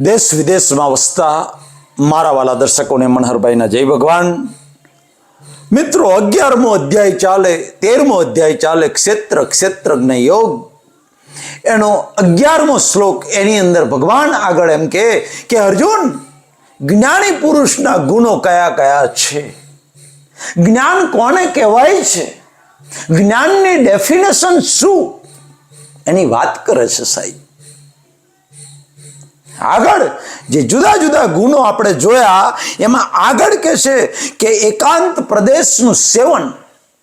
દેશ વિદેશમાં વસતા મારા વાલા દર્શકોને મનહરભાઈના જય ભગવાન. મિત્રો, અગિયારમો અધ્યાય ચાલે, તેરમો અધ્યાય ચાલે, ક્ષેત્ર ક્ષેત્રજ્ઞ યોગ. એનો અગિયારમો શ્લોક એની અંદર ભગવાન આગળ એમ કહે કે, અર્જુન, જ્ઞાની પુરુષના ગુણો કયા કયા છે? જ્ઞાન કોને કહેવાય છે? જ્ઞાનની ડેફિનેશન શું? એની વાત કરે છે સાહેબ. આગળ જે જુદા જુદા ગુણો આપણે જોયા, એમાં આગળ કે છે કે એકાંત પ્રદેશનું સેવન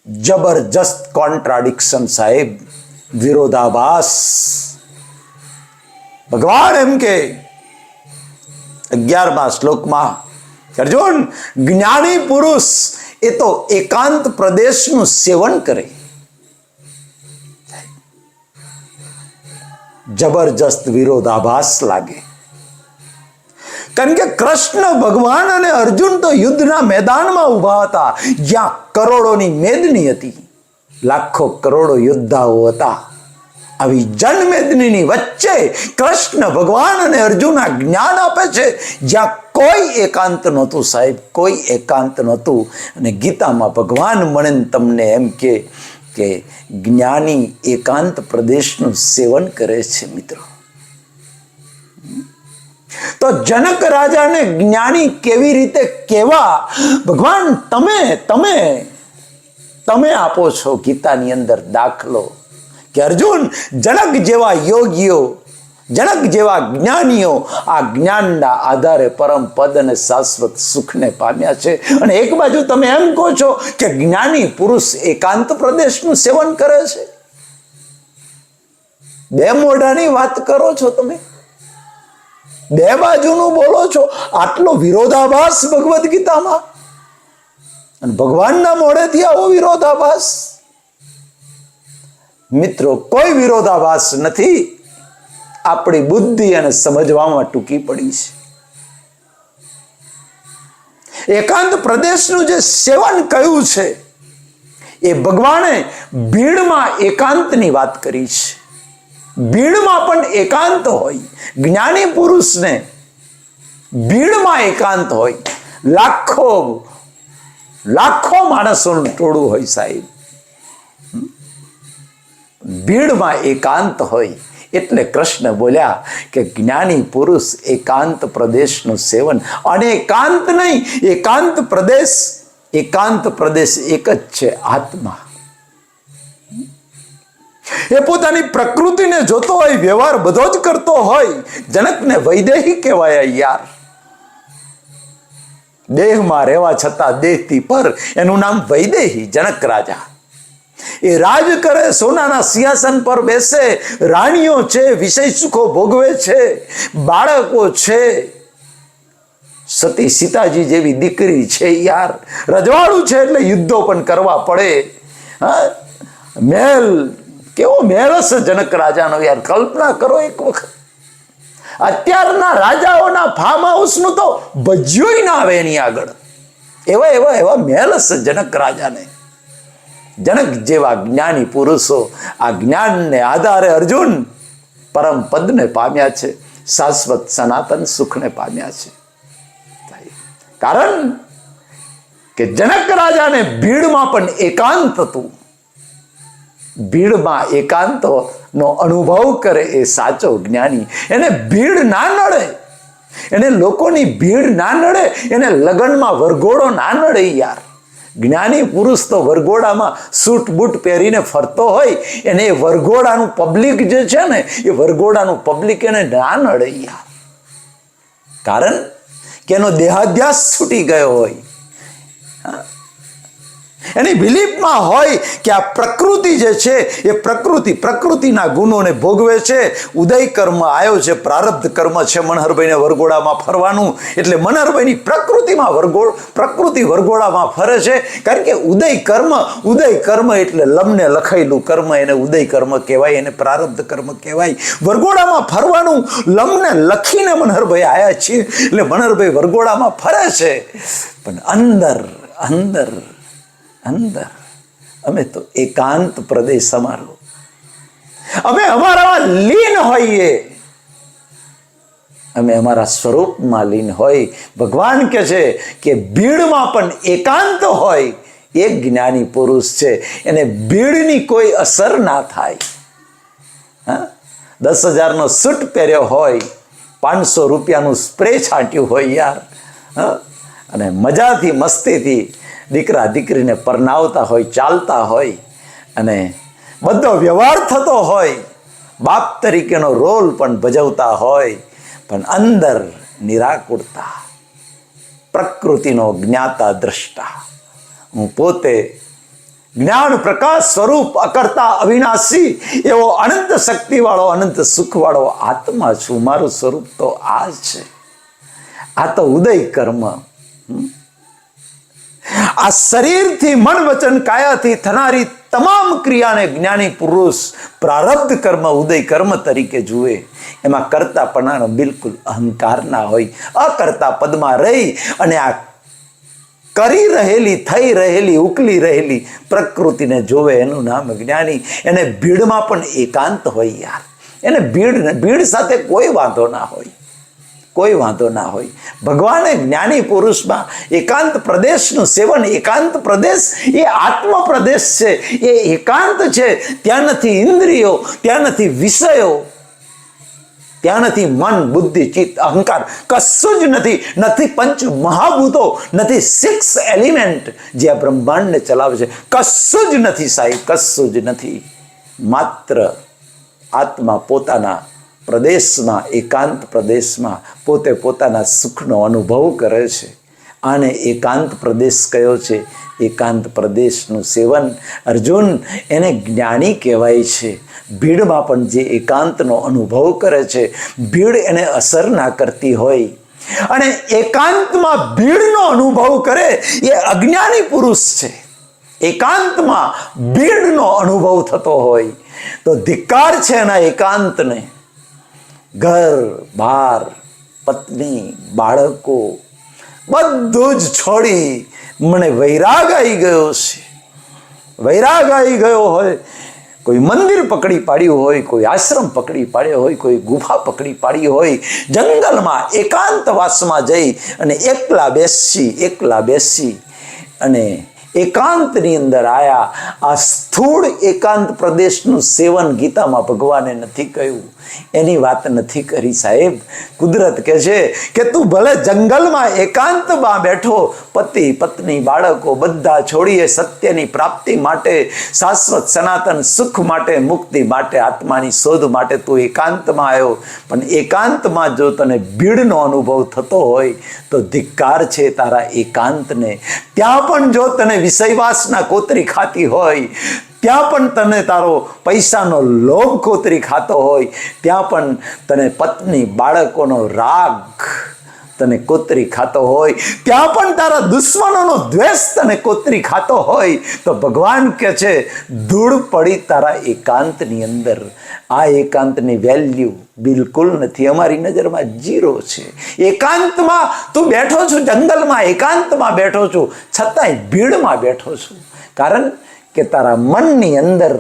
જબરજસ્ત કોન્ટ્રાડિક્શન સાહેબ, વિરોધાભાસ. ભગવાન એમ કે અગિયારમા શ્લોકમાં, અર્જુન, જ્ઞાની પુરુષ એ તો એકાંત પ્રદેશનું સેવન કરે. જબરજસ્ત વિરોધાભાસ લાગે. કારણ કે કૃષ્ણ ભગવાન અને અર્જુન તો યુદ્ધના મેદાનમાં ઊભા હતા. જ્યાં કરોડોની મેદની હતી. લાખો કરોડો યોદ્ધાઓ હતા. આવી જનમેદનીની વચ્ચે કૃષ્ણ ભગવાન અને અર્જુન જ્ઞાન આપે છે. જ્યાં કોઈ એકાંત નહોતું સાહેબ, કોઈ એકાંત નહોતું. અને ગીતામાં ભગવાન મને તમને એમ કે જ્ઞાની એકાંત પ્રદેશનું સેવન કરે છે મિત્રો. તો જનક રાજાને જ્ઞાની કેવી રીતે કેવા? ભગવાન, તમે તમે તમે આપો છો ગીતાની અંદર દાખલો કે અર્જુન, જનક જેવા યોગીઓ, જનક જેવા જ્ઞાનીઓ આ જ્ઞાનના આધારે પરમ પદ અને શાશ્વત સુખને પામ્યા છે. અને એક બાજુ તમે એમ કહો છો કે જ્ઞાની પુરુષ એકાંત પ્રદેશનું સેવન કરે છે. બે મોઢાની વાત કરો છો તમે. બે બાજુનું બોલો છો, આટલો વિરોધાભાસ ભગવદ્ ગીતામાં? અને ભગવાનના મોઢેથી આવો વિરોધાભાસ? મિત્રો, કોઈ વિરોધાભાસ નથી. આપણી બુદ્ધિ અને સમજવામાં ટૂંકી પડી છે. એકાંત પ્રદેશનું જે સેવન કયું છે, એ ભગવાને ભીડમાં એકાંતની વાત કરી છે. ભીડમાં પણ એકાંત હોય. જ્ઞાની પુરુષને ભીડમાં એકાંત હોય. લાખો લાખો માણસોનું ટોળું હોય સાહેબ. ભીડમાં એકાંત હોય. એટલે કૃષ્ણ બોલ્યા કે જ્ઞાની પુરુષ એકાંત પ્રદેશનું સેવન અને એકાંત નહીં, એકાંત પ્રદેશ એકાંત પ્રદેશ એક જ છે આત્મા. એ પોતાની પ્રકૃતિને જોતો હોય, વ્યવહાર બધો જ કરતો હોય. જનકને વૈદેહી કહેવાય યાર. દેહમાં રહેવા છતાં દેહથી પર એનું નામ વૈદેહી, જનક રાજા. એ રાજ કરે, સોનાના સિંહાસન પર બેસે. રાણીઓ છે, વિષય સુખો ભોગવે છે, બાળકો છે. સતી સીતાજી જેવી દીકરી છે યાર. રજવાડું છે એટલે યુદ્ધો પણ કરવા પડે. હા? મહેલ કેવો મેળસ જનક રાજાનો યાર. કલ્પના કરો એક વખત. અત્યારના રાજાઓના ફાર્મ હાઉસનું તો ભજ્યોય ના આવે એની આગળ. એવા એવા એવા મહેલ જનક રાજાને. જનક જેવા જ્ઞાની પુરુષો આ જ્ઞાનને આધારે અર્જુન પરમ પદને પામ્યા છે. શાશ્વત સનાતન સુખને પામ્યા છે. કારણ કે જનક રાજાને ભીડમાં પણ એકાંત હતું. ભીડમાં એકાંતનો અનુભવ કરે એ સાચો જ્ઞાની. એને ભીડ ના નડે. એને લોકોની ભીડ ના નડે. એને લગ્નમાં વરઘોડો ના નડે યાર. જ્ઞાની પુરુષ તો વરઘોડામાં સૂટ બૂટ પહેરીને ફરતો હોય. એને એ વરઘોડાનું પબ્લિક જે છે ને, એ વરઘોડાનું પબ્લિક એને ના નડે યાર. કારણ કે એનો દેહાધ્યાસ છૂટી ગયો હોય. એની બિલીફમાં હોય કે આ પ્રકૃતિ જે છે, એ પ્રકૃતિ, પ્રકૃતિના ગુણોને ભોગવે છે. ઉદય કર્મ આવ્યો છે, પ્રારબ્ધ કર્મ છે મનહરભાઈને વરઘોડામાં ફરવાનું. એટલે મનહરભાઈની પ્રકૃતિમાં વરઘોડ પ્રકૃતિ વરઘોડામાં ફરે છે. કારણ કે ઉદય કર્મ ઉદય કર્મ એટલે લમને લખાયેલું કર્મ, એને ઉદય કર્મ કહેવાય, એને પ્રારબ્ધ કર્મ કહેવાય. વરઘોડામાં ફરવાનું, લમને લખીને મનહરભાઈ આવ્યા છીએ. એટલે મનહરભાઈ વરઘોડામાં ફરે છે. પણ અંદર અંદર અંદર. અમે તો એકાંત પ્રદેશ અમારો. અમે અમારામાં લીન હોઈએ. અમે અમારા સ્વરૂપમાં લીન હોય. ભગવાન કહે છે કે ભીડમાં પણ એકાંત હોય. એ જ્ઞાની પુરુષ છે, એને ભીડની કોઈ અસર ના થાય. હા? દસ હજારનો સૂટ પહેર્યો હોય, પાંચસો રૂપિયાનું સ્પ્રે છાંટ્યું હોય યાર. અને મજાથી, મસ્તીથી દીકરા દીકરીને પરનાવતા હોય, ચાલતા હોય અને બધો વ્યવહાર થતો હોય, બાપ તરીકેનો રોલ પણ ભજવતા હોય, પણ અંદર નિરાકુરતા, પ્રકૃતિનો જ્ઞાતા દ્રષ્ટા. હું પોતે જ્ઞાન પ્રકાશ સ્વરૂપ અકર્તા અવિનાશી એવો અનંત શક્તિવાળો, અનંત સુખવાળો આત્મા છું. મારું સ્વરૂપ તો આ છે. આ તો ઉદય કર્મ? આ શરીરથી મન વચન કાયાથી થનારી તમામ ક્રિયાને જ્ઞાની પુરુષ પ્રારબ્ધ કર્મ, ઉદય કર્મ તરીકે જુએ. એમાં કરતાપણાનો બિલકુલ અહંકાર ના હોય. અકર્તા પદમાં રહી અને આ કરી રહેલી, થઈ રહેલી, ઉકલી રહેલી પ્રકૃતિને જોવે એનું નામ જ્ઞાની. એને ભીડમાં પણ એકાંત હોય યાર. એને ભીડ ભીડ સાથે કોઈ વાંધો ના હોય. કોઈ વાંધો ના હોય. ભગવાને જ્ઞાની પુરુષમાં એકાંત પ્રદેશનું સેવન, એકાંત પ્રદેશ એ આત્મ પ્રદેશ છે. એ એકાંત છે. ત્યાં નથી ઇન્દ્રિયો ત્યાં નથી વિષયો ત્યાં નથી મન, બુદ્ધિ, ચિત્ત, અહંકાર કશું જ નથી. નથી પંચ મહાભૂતો, નથી સિક્સ એલિમેન્ટ જે આ બ્રહ્માંડને ચલાવે છે. કશું જ નથી સાહેબ, કશું જ નથી. માત્ર આત્મા પોતાના પ્રદેશમાં એકાંત પ્રદેશમાં પોતે પોતાના સુખનો અનુભવ કરે છે. આને એકાંત પ્રદેશ કયો છે? એકાંત પ્રદેશનું સેવન અર્જુન એને જ્ઞાની કહેવાય છે. ભીડમાં પણ જે એકાંતનો અનુભવ કરે છે, ભીડ એને અસર ના કરતી હોય. અને એકાંતમાં ભીડનો અનુભવ કરે, એ અજ્ઞાની પુરુષ છે. એકાંતમાં ભીડનો અનુભવ થતો હોય. તો ધિક્કાર છે એના એકાંતને. ઘર, બાર, પત્ની, બાળકો, બધું જ છોડી મને વૈરાગ આવી ગયો છે. વૈરાગ આવી ગયો હોય, કોઈ મંદિર પકડી પાડ્યું હોય, કોઈ આશ્રમ પકડી પાડ્યો હોય, કોઈ ગુફા પકડી પાડી હોય, જંગલમાં એકાંતવાસમાં જઈ અને એકલા બેસી એકલા બેસી અને એકાંતની અંદર આયા. આ સ્થૂળ એકાંત પ્રદેશનું સેવન ગીતામાં ભગવાને નથી કહ્યું. એની વાત નથી કરી સાહેબ. કુદરત કહે છે કે તું ભલે જંગલમાં એકાંતમાં બેઠો, પતિ, પત્ની, બાળકો બધા છોડીએ સત્યની પ્રાપ્તિ માટે, શાશ્વત સનાતન સુખ માટે, મુક્તિ માટે, આત્માની શોધ માટે તું એકાંતમાં આવ્યો. પણ એકાંતમાં જો તને ભીડનો અનુભવ થતો હોય, તો ધિક્કાર છે તારા એકાંતને. ત્યાં પણ જો તને વિષયવાસના કોતરી ખાતી હોય ત્યાં પણ તને તારો પૈસાનો લોભ કોતરી ખાતો હોય, ત્યાં પણ તને પત્ની બાળકોનો રાગ તને કોતરી ખાતો હોય, ત્યાં પણ તારા દુશ્મનોનો દ્વેષ તને કોતરી ખાતો હોય, તો ભગવાન કે છે, ધૂળ પડી તારા એકાંતની અંદર. આ એકાંતની વેલ્યુ બિલકુલ નથી. અમારી નજરમાં જીરો છે. એકાંતમાં તું બેઠો છું જંગલમાં, એકાંતમાં બેઠો છું. છતાંય ભીડમાં બેઠો છું. કારણ કે તારા મનની અંદર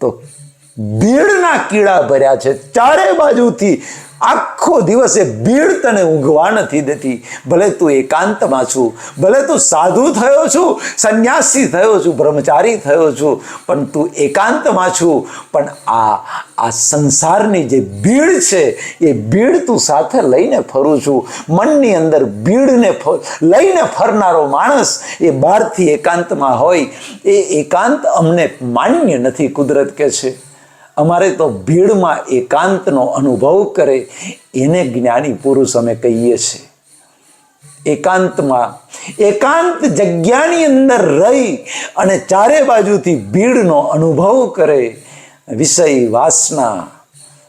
તો ભીડના કીડા ભર્યા છે. ચારે બાજુથી આખો દિવસે ભીડ તને ઊંઘવા નથી દેતી. ભલે તું એકાંતમાં છું, ભલે તું સાધુ થયો છું, સંન્યાસી થયો છું, બ્રહ્મચારી થયો છું, પણ તું એકાંતમાં છું. પણ આ આ સંસારની જે ભીડ છે, એ ભીડ તું સાથે લઈને ફરું છું. મનની અંદર ભીડને લઈને ફરનારો માણસ એ બહારથી એકાંતમાં હોય. એ એકાંત અમને માન્ય નથી, કુદરત કે છે. અમારે તો ભીડમાં એકાંતનો અનુભવ કરે, એને જ્ઞાની પુરુષ અમે કહીએ છીએ. એકાંતમાં, એકાંત જગ્યાની અંદર રહી અને ચારે બાજુથી ભીડનો અનુભવ કરે, વિષય વાસના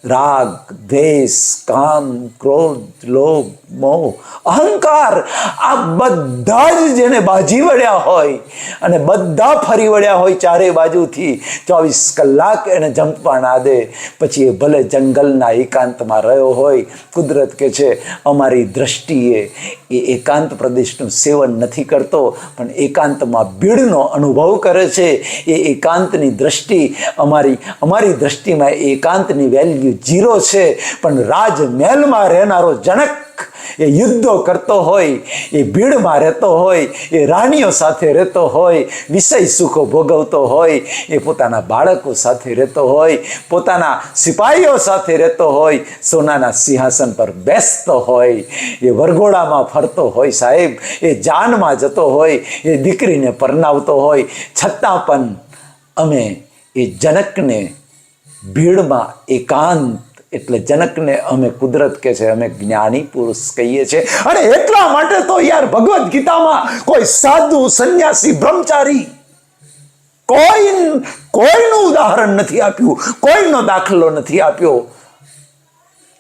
રાગ, દ્વેષ, કામ, ક્રોધ, લોભ, મોહ, અહંકાર, આ બધા જ જેને બાજી વળ્યા હોય અને બધા ફરી વળ્યા હોય ચારે બાજુથી, ચોવીસ કલાક એને જંપવા ના દે. પછી એ ભલે જંગલના એકાંતમાં રહ્યો હોય, કુદરત કે છે, અમારી દ્રષ્ટિએ એ એકાંત પ્રદેશનું સેવન નથી કરતો, પણ એકાંતમાં ભીડનો અનુભવ કરે છે. એ એકાંતની દ્રષ્ટિ અમારી અમારી દ્રષ્ટિમાં એકાંતની વેલ્યુ જીરો છે, પણ રાજમહેલમાં રહેનારો જનક એ યુદ્ધો કરતો હોય, એ ભીડમાં રહેતો હોય, એ રાણીઓ સાથે રહેતો હોય, વિષય સુખો ભોગવતો હોય, એ પોતાના બાળકો સાથે રહેતો હોય, પોતાના સિપાહીઓ સાથે રહેતો હોય, સોનાના સિંહાસન પર બેસતો હોય, એ વરઘોડામાં ફરતો હોય સાહેબ, એ જાનમાં જતો હોય, એ દીકરીને પરનાવતો હોય, છતાં પણ અમે એ જનકને ભીડમાં એકાંત, એટલે જનકને અમે કુદરત કે છે, અમે જ્ઞાની પુરુષ કહીએ છીએ. અને એટલા માટે તો યાર ભગવદ્ ગીતામાં કોઈ સાધુ, સંન્યાસી, બ્રહ્મચારી કોઈ કોઈનું ઉદાહરણ નથી આપ્યું, કોઈનો દાખલો નથી આપ્યો.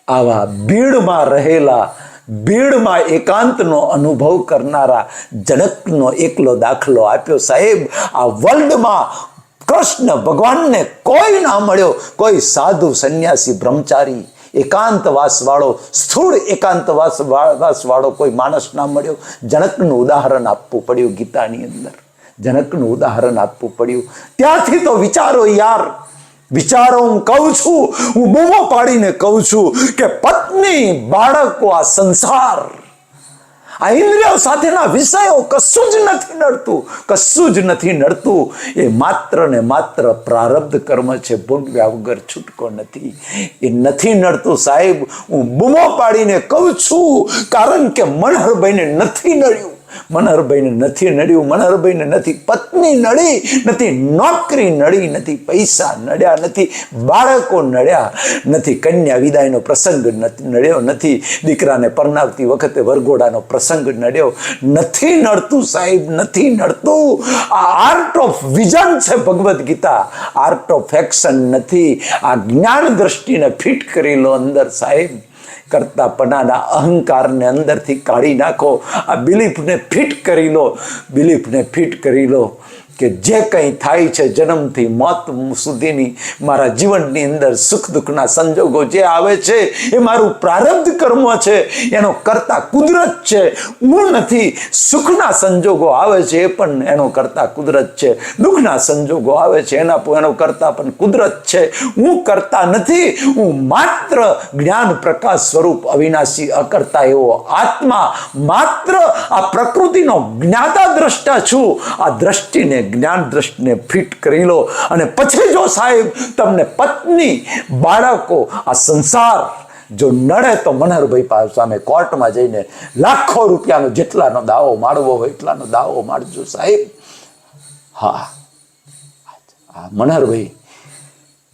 આવા ભીડમાં રહેલા, ભીડમાં એકાંતનો અનુભવ કરનારા જનકનો એકલો દાખલો આપ્યો સાહેબ. આ વર્લ્ડમાં કૃષ્ણ ભગવાનને કોઈ ના મળ્યો. કોઈ સાધુ, સંન્યાસી, બ્રહ્મચારી એકાંતવાસ વાળો સ્થૂળ એકાંતવાસ વાળો કોઈ માણસ ના મળ્યો. જનકનું ઉદાહરણ આપવું પડ્યું ગીતાની અંદર. જનકનું ઉદાહરણ આપવું પડ્યું. ત્યાંથી તો વિચારો યાર. વિચારો હું કહું છું. હું બૂમો પાડીને કહું છું કે પત્ની, બાળકો, આ સંસાર આ ઇન્દ્રિયો સાથેના વિષયો કશું જ નથી નડતું, કશું જ નથી નડતું. એ માત્ર ને માત્ર પ્રારબ્ધ કર્મ છે ભોગવ્યા વગર છૂટકો નથી. એ નથી નડતું સાહેબ, હું બૂમો પાડીને કહું છું, કારણ કે મનહરભાઈને નથી નડ્યું. મનહરભાઈને નથી નડ્યું, મનહરભાઈને નથી, પત્ની નડી નથી, નોકરી નડી નથી, પૈસા નડ્યા નથી, બાળકો નડ્યા નથી, કન્યા વિદાયનો પ્રસંગ નડ્યો નથી, દીકરાને પરણાવતી વખતે વરઘોડાનો પ્રસંગ નડ્યો નથી નડતું સાહેબ, નથી નડતું. આ આર્ટ ઓફ વિઝન છે Bhagavad Gita. Art of action નથી. આ જ્ઞાન દ્રષ્ટિને ફિટ કરી લો અંદર સાહેબ. કરતા પનાના અહંકારને અંદરથી કાઢી નાખો. આ બિલીફને ફિટ કરી લો. બિલીફને ફિટ કરી લો. કે જે કંઈ થાય છે જન્મથી મોત સુધીની મારા જીવનની અંદર સુખ દુઃખના સંજોગો જે આવે છે, એ મારું પ્રારબ્ધ કર્મ છે, એનો કરતા કુદરત છે. હું નથી, સુખના સંજોગો આવે છે, એ પણ એનો કરતા કુદરત છે. દુઃખના સંજોગો આવે છે, એના એનો કરતા પણ કુદરત છે. હું કરતા નથી, હું માત્ર જ્ઞાન પ્રકાશ સ્વરૂપ અવિનાશી અકર્તા એવો આત્મા. માત્ર આ પ્રકૃતિનો જ્ઞાતા દ્રષ્ટા છું. આ દ્રષ્ટિને જ્ઞાન દ્રષ્ટિને ફિટ કરી લો. અને પછી જો સાહેબ તમને પત્ની, બાળકો, આ સંસાર જો નડે તો મનહરભાઈ પાસે સામે કોર્ટમાં જઈને લાખો રૂપિયાનો જેટલાનો દાવો માળવો હોય એટલાનો દાવો મારજો સાહેબ. હા. Manharbhai,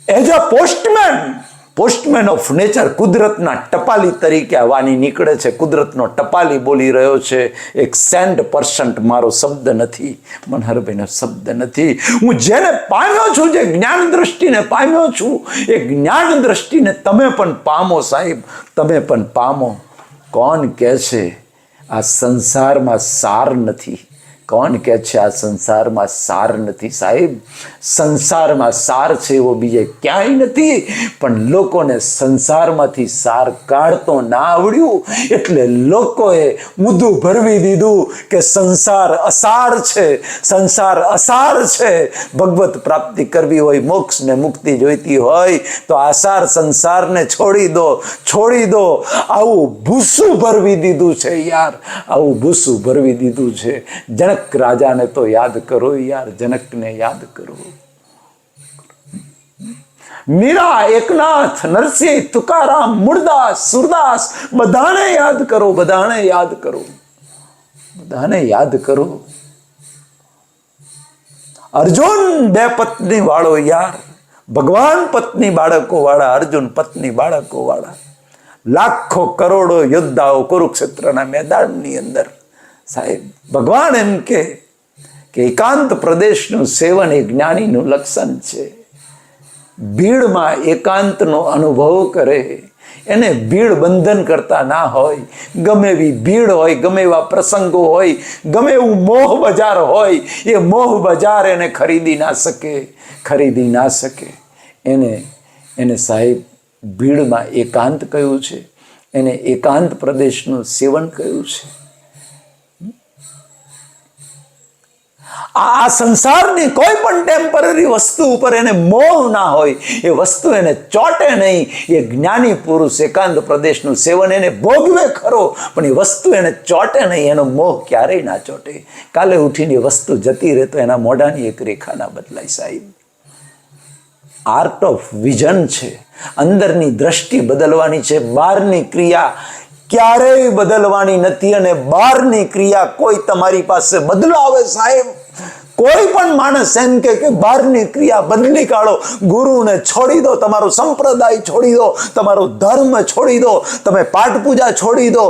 as a postman postman of nature કુદરતના ટપાલી તરીકે આ વાણી નીકળે છે. કુદરતનો ટપાલી બોલી રહ્યો છે. એક સેન્ડ પર્સન્ટ મારો શબ્દ નથી. મનહરભાઈનો શબ્દ નથી. હું જેને પામ્યો છું, જે જ્ઞાન દ્રષ્ટિને પામ્યો છું, એ જ્ઞાન દ્રષ્ટિને તમે પણ પામો સાહેબ. તમે પણ પામો. કોણ કહે છે, આ સંસારમાં સાર નથી. કોણ કે છે, આ સંસારમાં સાર નથી સાહેબ? સંસારમાં સાર છે એવો બીજે ક્યાંય નથી. પણ લોકોને સંસારમાંથી સાર કાઢતો ના આવડ્યું. એટલે લોકોએ ઊંધું ભરવી દીધું કે સંસાર અસાર છે, સંસાર અસાર છે. ભગવત પ્રાપ્તિ કરવી હોય મોક્ષ ને મુક્તિ જોઈતી હોય, તો આસાર સંસારને છોડી દો છોડી દો. આવું ભૂસું ભરવી દીધું છે યાર. આવું ભૂસું ભરવી દીધું છે. જનક રાજાને તો યાદ કરો યાર જનકને યાદ કરો મીરા એકનાથ નરસિંહ તુકારામ મૂળદાસ સુરદાસ બધાને યાદ કરો બધાને યાદ કરો બધાને યાદ કરો અર્જુન બે પત્ની વાળો યાર ભગવાન પત્ની બાળકો વાળા અર્જુન પત્ની બાળકો વાળા લાખો કરોડો યોદ્ધાઓ કુરુક્ષેત્રના મેદાનની અંદર સાહેબ, ભગવાન એમ કે એકાંત પ્રદેશનું સેવન એ જ્ઞાનીનું લક્ષણ છે. ભીડમાં એકાંતનો અનુભવ કરે, એને ભીડ બંધન કરતા ના હોય. ગમે એવી ભીડ હોય, ગમે એવા પ્રસંગો હોય, ગમે એવું મોહ બજાર હોય, એ મોહ બજાર એને ખરીદી ના શકે, ખરીદી ના શકે. એને એને સાહેબ, ભીડમાં એકાંત કહ્યું છે? એને એકાંત પ્રદેશનું સેવન કહ્યું છે? આ સંસારની કોઈ પણ ટેમ્પરરી વસ્તુ ઉપર એને મોહ ના હોય, એ વસ્તુ એને ચોટે નહીં. એ જ્ઞાની પુરુષ એકાંત પ્રદેશનું સેવન એને ભોગવે ખરો, પણ એ વસ્તુ એને ચોટે નહીં, એનો મોહ ક્યારેય ના ચોટે. કાલે ઉઠીને વસ્તુ જતી રહે તો એના મોઢાની એક રેખા ના બદલાય સાહેબ. આર્ટ ઓફ વિઝન છે. અંદરની દ્રષ્ટિ બદલવાની છે, બહારની ક્રિયા ક્યારેય બદલવાની નથી અને બહારની ક્રિયા કોઈ તમારી પાસે બદલાવે સાહેબ. કોઈ પણ માણસ એમ કે બહારની ક્રિયા બદલી કાઢો, ગુરુને છોડી દો, તમારો સંપ્રદાય છોડી દો, તમારો ધર્મ છોડી દો, તમે પાઠ પૂજા છોડી દો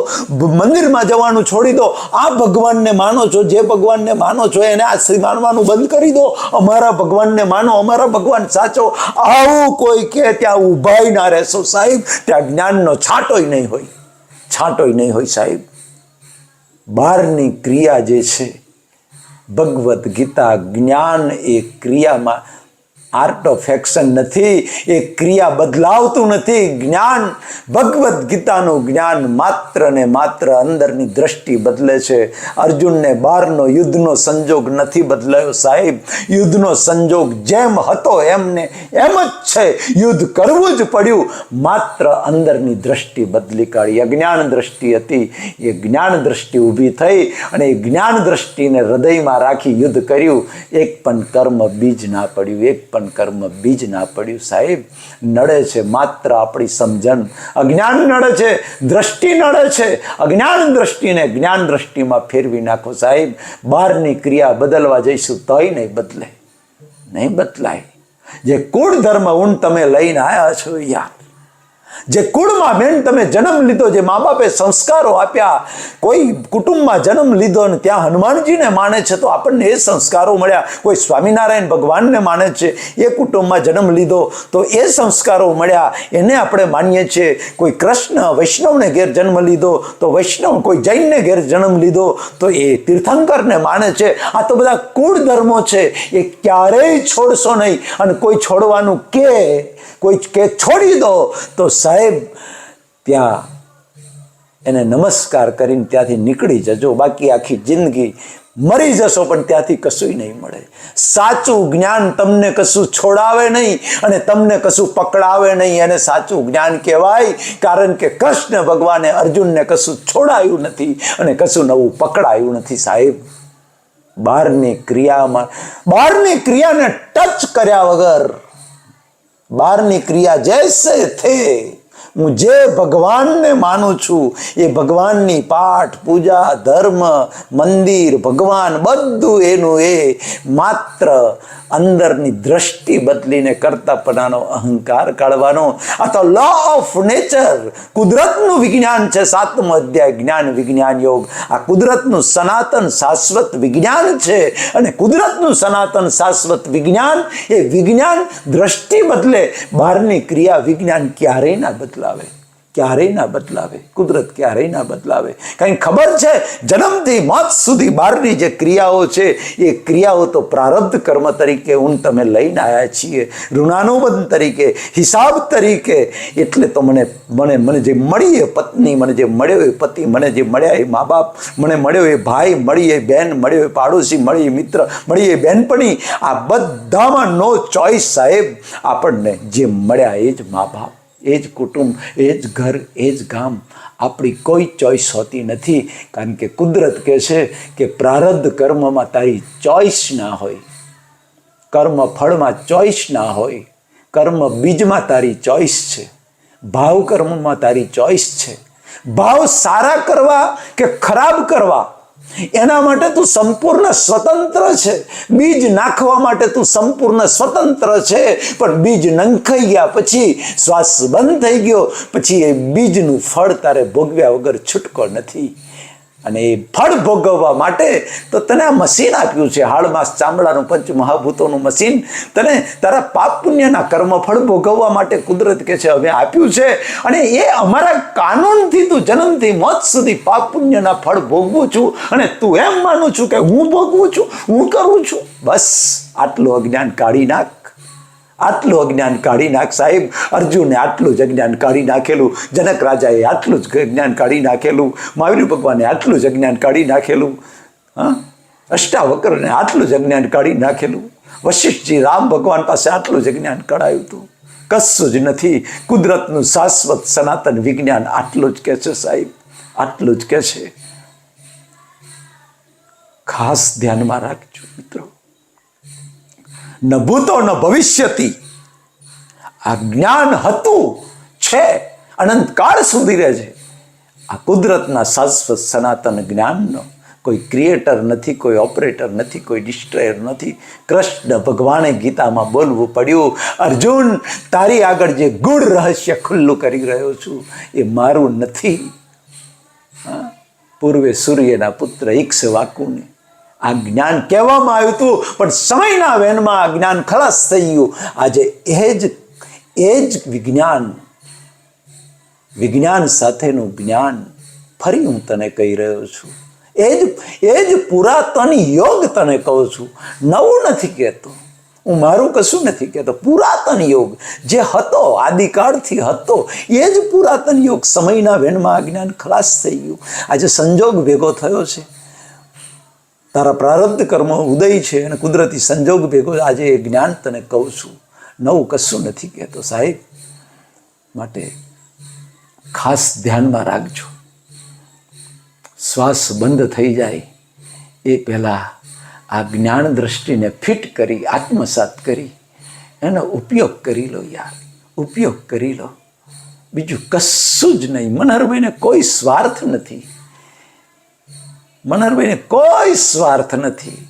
મંદિરમાં જવાનું છોડી દો, આ ભગવાનને માનો છો, જે ભગવાનને માનો છો એને આશ્રી માનવાનું બંધ કરી દો, અમારા ભગવાનને માનો, અમારા ભગવાન સાચો, આવું કોઈ કે, ત્યાં ઊભાઈ ના રહેશો સાહેબ, ત્યાં જ્ઞાનનો છાંટોય નહીં હોય, છાંટોય નહીં હોય સાહેબ. બહારની ક્રિયા જે છે ભગવદ્ ગીતા જ્ઞાન એ ક્રિયામાં આર્ટ ઓફ એક્શન નથી, એ ક્રિયા બદલાવતું નથી. જ્ઞાન, ભગવદ્ ગીતાનું જ્ઞાન માત્ર ને માત્ર અંદરની દ્રષ્ટિ બદલે છે. અર્જુનને બહારનો યુદ્ધનો સંજોગ નથી બદલાયો સાહેબ. યુદ્ધનો સંજોગ જેમ હતો એમને એમ જ છે. યુદ્ધ કરવું જ પડ્યું. માત્ર અંદરની દ્રષ્ટિ બદલી કાઢી. અજ્ઞાન દ્રષ્ટિ હતી. એ જ્ઞાન દ્રષ્ટિ ઊભી થઈ અને એ જ્ઞાન દ્રષ્ટિને હૃદયમાં રાખી યુદ્ધ કર્યું. એક પણ કર્મ બીજ ના પડ્યું. એક પણ કર્મ બીજ ના પડ્યું. સાહેબ, નડે છે, માત્ર આપણી સમજણ. અજ્ઞાન નડે છે, દ્રષ્ટિ નડે છે. અજ્ઞાન દ્રષ્ટિને જ્ઞાન દ્રષ્ટિમાં ફેરવી નાખો સાહેબ. બહારની ક્રિયા બદલવા જઈશું તોય નહીં બદલે નહીં બદલાય. જે કુળ ધર્મ ઊંડ તમે લઈને આવ્યા છો યાર જે કુળમાં બેન તમે જન્મ લીધો, જે મા બાપે સંસ્કારો આપ્યા, કોઈ કુટુંબમાં જન્મ લીધો અને ત્યાં હનુમાનજીને માને છે, તો આપણને એ સંસ્કારો મળ્યા. કોઈ સ્વામિનારાયણ ભગવાનને માને છે, એ કુટુંબમાં જન્મ લીધો, તો એ સંસ્કારો મળ્યા. એને આપણે માનીએ છીએ, કોઈ કૃષ્ણ વૈષ્ણવને ઘેર જન્મ લીધો, તો વૈષ્ણવ કોઈ જૈનને ઘેર જન્મ લીધો, તો એ તીર્થંકરને માને છે. આ તો બધા કુળ ધર્મો છે, એ ક્યારેય છોડશો નહીં. અને કોઈ છોડવાનું કે, કોઈ કે છોડી દો, તો સાહેબ, ત્યાં એને નમસ્કાર કરીને ત્યાંથી નીકળી જજો, બાકી આખી જિંદગી મરી જશો, પણ ત્યાંથી કશું નહીં મળે. સાચું જ્ઞાન તમને કશું છોડાવે નહીં અને તમને કશું પકડાવે નહીં. એને સાચું જ્ઞાન કહેવાય, કારણ કે કૃષ્ણ ભગવાને અર્જુનને કશું છોડાયું નથી અને કશું નવું પકડાયું નથી સાહેબ. બહારની ક્રિયામાં બહારની ક્રિયાને ટચ કર્યા વગર બહારની ક્રિયા જૈસે થે. હું જે ભગવાનને માનું છું, એ ભગવાનની પાઠ, પૂજા, ધર્મ, મંદિર, ભગવાન, બધું એનું એ માત્ર અંદરની દ્રષ્ટિ બદલીને કરતાપણાનો અહંકાર કાઢવાનો. આ તો લો ઓફ નેચર કુદરતનું વિજ્ઞાન છે, સાતમો અધ્યાય, જ્ઞાન વિજ્ઞાન યોગ. આ કુદરતનું સનાતન શાશ્વત વિજ્ઞાન છે અને કુદરતનું સનાતન શાશ્વત વિજ્ઞાન, એ વિજ્ઞાન દ્રષ્ટિ બદલે બહારની ક્રિયા વિજ્ઞાન ક્યારેય ના બદલાવે. ક્યારેય ના બદલાવે, કુદરત ક્યારેય ના બદલાવે. કારણ ખબર છે? જન્મથી મોત સુધી બહારની જે ક્રિયાઓ છે, એ ક્રિયાઓ તો પ્રારબ્ધ કર્મ તરીકે હું તમે લઈને આવ્યા છીએ. ઋણાનુબંધ તરીકે, હિસાબ તરીકે. એટલે તો મને મને મને જે મળી એ પત્ની, મને જે મળ્યો એ પતિ, મને જે મળ્યા એ મા બાપ મને મળ્યો એ ભાઈ, મળી એ બહેન મળ્યો એ પાડોશી, મળી એ મિત્ર, મળી એ બહેનપણી આ બધામાં નો ચોઈસ સાહેબ. આપણને જે મળ્યા એ જ મા બાપ. એ જ કુટુંબ, એ જ ઘર, એ જ ગામ. આપણી કોઈ ચોઈસ હોતી નથી. કારણ કે કુદરત કહે છે કે પ્રારબ્ધ કર્મમાં તારી ચોઈસ ના હોય. કર્મ ફળમાં ચોઈસ ના હોય. કર્મ બીજમાં તારી ચોઈસ છે. ભાવ કર્મમાં તારી ચોઈસ છે. ભાવ સારા કરવા કે ખરાબ કરવા? એના માટે તું સંપૂર્ણ સ્વતંત્ર છે. બીજ નાખવા માટે તું સંપૂર્ણ સ્વતંત્ર છે. પણ બીજ નંખાઈ ગયા પછી શ્વાસ બંધ થઈ ગયો. પછી એ બીજનું ફળ તારે ભોગવ્યા વગર છૂટકો નથી. અને એ ફળ ભોગવવા માટે તો તને આ મશીન આપ્યું છે. હાડમાસ ચામડાનું પંચ મહાભૂતોનું મશીન તને તારા પાપ પુણ્યના કર્મ ફળ ભોગવવા માટે કુદરત કે છે હવે આપ્યું છે. અને એ અમારા કાનૂનથી તું જન્મથી મોત સુધી પાપ પુણ્યના ફળ ભોગવું છું અને તું એમ માનું છું કે હું ભોગવું છું, હું કરું છું. બસ, આટલું અજ્ઞાન કાઢી નાખ. આટલું અજ્ઞાન કાઢી નાખ સાહેબ. અર્જુને આટલું જ અજ્ઞાન કાઢી નાખેલું. જનક રાજાએ આટલું જ જ્ઞાન કાઢી નાખેલું. મહાવીર ભગવાને આટલું જ અજ્ઞાન કાઢી નાખેલું. હા? અષ્ટાવક્રને આટલું જ અજ્ઞાન કાઢી નાખેલું. વશિષ્ઠજી રામ ભગવાન પાસે આટલું જ જ્ઞાન કઢાયું હતું. કશું જ નથી. કુદરતનું શાશ્વત સનાતન વિજ્ઞાન આટલું જ કહે છે સાહેબ. આટલું જ કહે છે. ખાસ ધ્યાનમાં રાખજો મિત્રો. ન ભૂતો ન ભવિષ્યથી. આ જ્ઞાન હતું, છે, અનંતકાળ સુધી રહે છે. આ કુદરતના શાશ્વત સનાતન જ્ઞાનનો કોઈ ક્રિએટર નથી, કોઈ ઓપરેટર નથી, કોઈ ડિસ્ટ્રોયર નથી. કૃષ્ણ ભગવાને ગીતામાં બોલવું પડ્યું, અર્જુન, તારી આગળ જે ગુણ રહસ્ય ખુલ્લું કરી રહ્યો છું, એ મારું નથી? પૂર્વે સૂર્યના પુત્ર ઇક્ષ વાકુને આ જ્ઞાન કહેવામાં આવ્યું હતું, પણ સમયના વેનમાં આ જ્ઞાન ખલાસ થઈ ગયું. આજે એ જ એ જ વિજ્ઞાન વિજ્ઞાન સાથેનું જ્ઞાન ફરી હું તને કહી રહ્યો છું. એ જ એ જ પુરાતન યોગ તને કહું છું. નવું નથી કહેતો. હું મારું કશું નથી કહેતો. પુરાતન યોગ જે હતો, આદિકાળથી હતો, એ જ પુરાતન યોગ સમયના વેનમાં આ જ્ઞાન ખલાસ થઈ ગયું. આજે સંજોગ ભેગો થયો છે. તારા પ્રારબ્ધ કર્મ ઉદય છે અને કુદરતી સંજોગ ભેગો આજે એ જ્ઞાન તને કહું છું. નવું કશું નથી કહેતો સાહેબ. માટે ખાસ ધ્યાનમાં રાખજો. શ્વાસ બંધ થઈ જાય એ પહેલાં આ જ્ઞાન દ્રષ્ટિને ફિટ કરી, આત્મસાત કરી, એનો ઉપયોગ કરી લો યાર. ઉપયોગ કરી લો. બીજું કશું જ નહીં. મનહરભાઈને કોઈ સ્વાર્થ નથી. મનહરભાઈને કોઈ સ્વાર્થ નથી.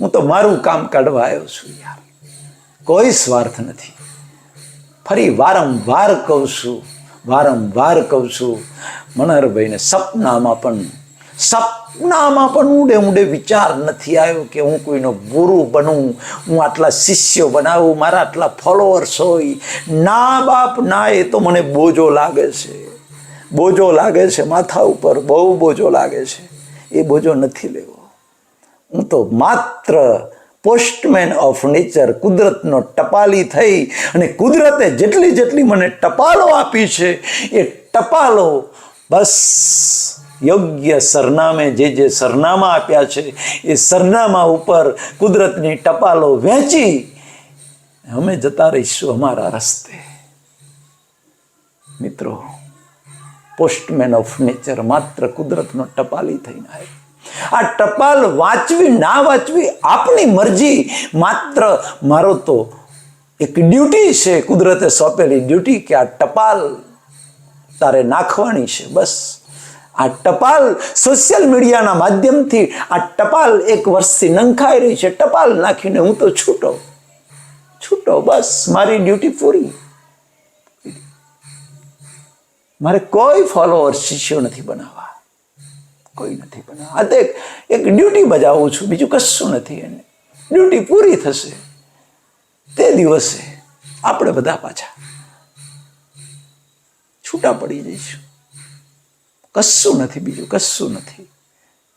હું તો મારું કામ કાઢવા આવ્યો છું યાર. કોઈ સ્વાર્થ નથી. ફરી વારંવાર કહું છું, વારંવાર કહું છું, મનહરભાઈને સપનામાં પણ સપનામાં પણ ઊંડે ઊંડે વિચાર નથી આવ્યો કે હું કોઈનો ગુરુ બનું, હું આટલા શિષ્યો બનાવું, મારા આટલા ફોલોઅર્સ હોય. ના બાપ, ના, એ તો મને બોજો લાગે છે. બોજો લાગે છે માથા ઉપર, બહુ બોજો લાગે છે. એ બોજો નથી લેવો. હું તો માત્ર પોસ્ટમેન ઓફ નેચર કુદરતનો ટપાલી થઈ અને કુદરતે જેટલી જેટલી મને ટપાલો આપી છે, એ ટપાલો બસ યોગ્ય સરનામે જે જે સરનામા આપ્યા છે, એ સરનામા ઉપર કુદરતની ટપાલો વહેંચી અમે જતા રહીશું અમારા રસ્તે. મિત્રો પોસ્ટમેન ઓફ નેચર માત્ર કુદરતનો ટપાલી થઈને આવ્યો આ ટપાલ વાંચવી, ના વાંચવી, આપની મરજી. માત્ર મારો તો એક ડ્યુટી છે, કુદરતે સોંપેલી ડ્યુટી કે આ ટપાલ તારે નાખવાની છે, બસ. આ ટપાલ સોશિયલ મીડિયાના માધ્યમથી આ ટપાલ એક વર્ષથી નંખાઈ રહી છે. ટપાલ નાખીને હું તો છૂટો. છૂટો, બસ. મારી ડ્યુટી પૂરી. મારે કોઈ ફોલોઅર શિષ્યો નથી બનાવવા. કોઈ નથી બનાવવા. તો એક ડ્યુટી બજાવું છું, બીજું કશું નથી એને. ડ્યુટી પૂરી થશે. તે દિવસે આપણે બધા પાછા છૂટા પડી જઈશું. કશું નથી બીજું, કશું નથી.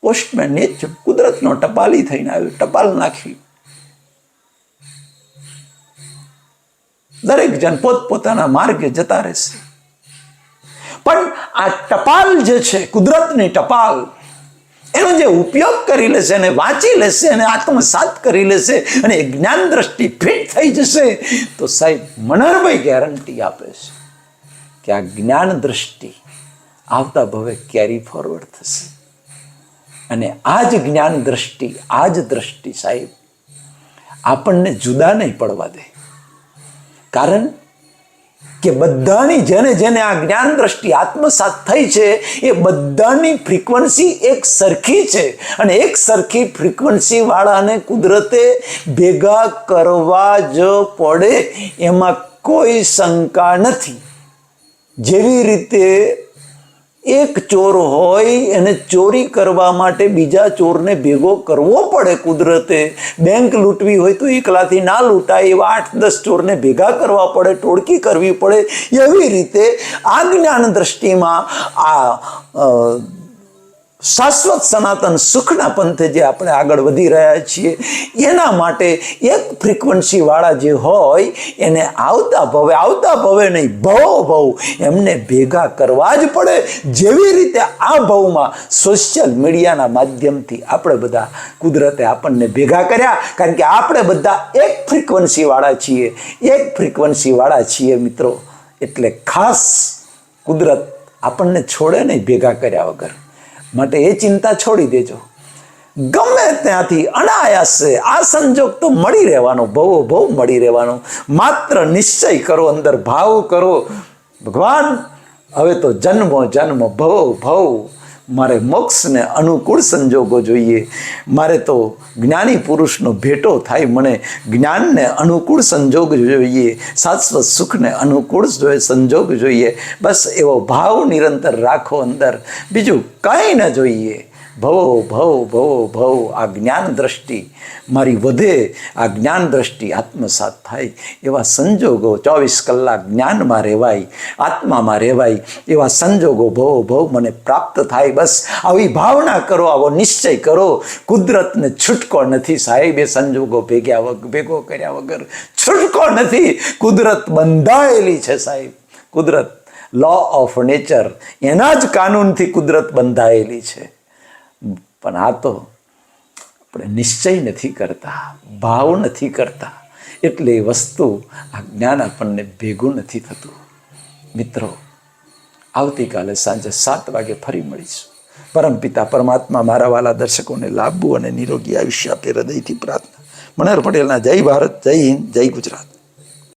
પોસ્ટમેન એ જ કુદરતનો ટપાલી થઈને આવ્યું, ટપાલ નાખી. દરેક જણ પોતપોતાના માર્ગે જતા રહેશે. પણ આ ટપાલ જે છે, કુદરતની ટપાલ, એનો જે ઉપયોગ કરી લેશે અને વાંચી લેશે અને આત્મસાત કરી લેશે અને જ્ઞાન દ્રષ્ટિ ફિટ થઈ જશે, તો સાહેબ મનરભાઈ ગેરંટી આપે છે કે આ જ્ઞાન દ્રષ્ટિ આવતા ભવે કેરી ફોરવર્ડ થશે. અને આ જ જ્ઞાન દ્રષ્ટિ, આ જ દ્રષ્ટિ સાહેબ આપણને જુદા નહીં પડવા દે. કારણ કે બધાની જેને જેને આ જ્ઞાન દ્રષ્ટિ આત્મસાત થઈ છે, એ બધાની ફ્રીક્વન્સી એક સરખી છે. અને એક સરખી ફ્રીક્વન્સી વાળાને કુદરતે ભેગા કરવા જ પડે એમાં કોઈ શંકા નથી. જેવી રીતે એક ચોર હોય એને ચોરી કરવા માટે બીજા ચોરને ભેગો કરવો પડે કુદરતે. બેંક લૂંટવી હોય તો એકલાથી ના લૂંટાય, એવા આઠ દસ ચોરને ભેગા કરવા પડે, ટોળકી કરવી પડે. એવી રીતે આ જ્ઞાન દ્રષ્ટિમાં આ શાશ્વત સનાતન સુખના પંથે જે આપણે આગળ વધી રહ્યા છીએ, એના માટે એક ફ્રિકવન્સીવાળા જે હોય, એને આવતા ભવે આવતા ભવે નહીં, ભવો ભવ, એમને ભેગા કરવા જ પડે. જેવી રીતે આ ભવમાં સોશિયલ મીડિયાના માધ્યમથી આપણે બધા કુદરતે આપણને ભેગા કર્યા, કારણ કે આપણે બધા એક ફ્રિકવન્સીવાળા છીએ. એક ફ્રિકવન્સીવાળા છીએ મિત્રો, એટલે ખાસ કુદરત આપણને છોડે નહીં ભેગા કર્યા વગર. માટે એ ચિંતા છોડી દેજો. ગમે ત્યાંથી અનાયાસે આ સંજોગ તો મળી રહેવાનો ભવો ભવ મળી રહેવાનો. માત્ર નિશ્ચય કરો, અંદર ભાવ કરો. ભગવાન, હવે તો જન્મો જન્મ, ભવો ભવ. મારે મોક્ષને અનુકૂળ સંજોગો જોઈએ. મારે તો જ્ઞાની પુરુષનો ભેટો થાય મને જ્ઞાનને અનુકૂળ સંજોગ જોઈએ. શાશ્વત સુખને અનુકૂળ સંજોગ જોઈએ. બસ એવો ભાવ નિરંતર રાખો અંદર. બીજું કાંઈ ન જોઈએ. ભવો, ભવ ભવો, ભવ. આ જ્ઞાન દ્રષ્ટિ મારી વધે, આ જ્ઞાન દ્રષ્ટિ આત્મસાત થાય. એવા સંજોગો ચોવીસ કલાક જ્ઞાનમાં રહેવાય, આત્મામાં રહેવાય. એવા સંજોગો ભવો, ભવ, મને પ્રાપ્ત થાય. બસ આવી ભાવના કરો, આવો નિશ્ચય કરો. કુદરતને છૂટકો નથી સાહેબ, એ સંજોગો ભેગ્યા વગર ભેગો કર્યા વગર છૂટકો નથી. કુદરત બંધાયેલી છે સાહેબ. કુદરત લો ઓફ નેચર એના જ કાનૂનથી કુદરત બંધાયેલી છે. પણ આ તો આપણે નિશ્ચય નથી કરતા, ભાવ નથી કરતા. એટલે એ વસ્તુ આ જ્ઞાન આપણને ભેગું નથી થતું. મિત્રો, આવતીકાલે સાંજે સાત વાગે ફરી મળીશું. પરમપિતા પરમાત્મા મારા વાલા દર્શકોને લાભવું અને નિરોગી આયુષ્ય આપે હૃદયથી પ્રાર્થના. મનોહર પટેલના જય ભારત, જય હિન્દ, જય ગુજરાત.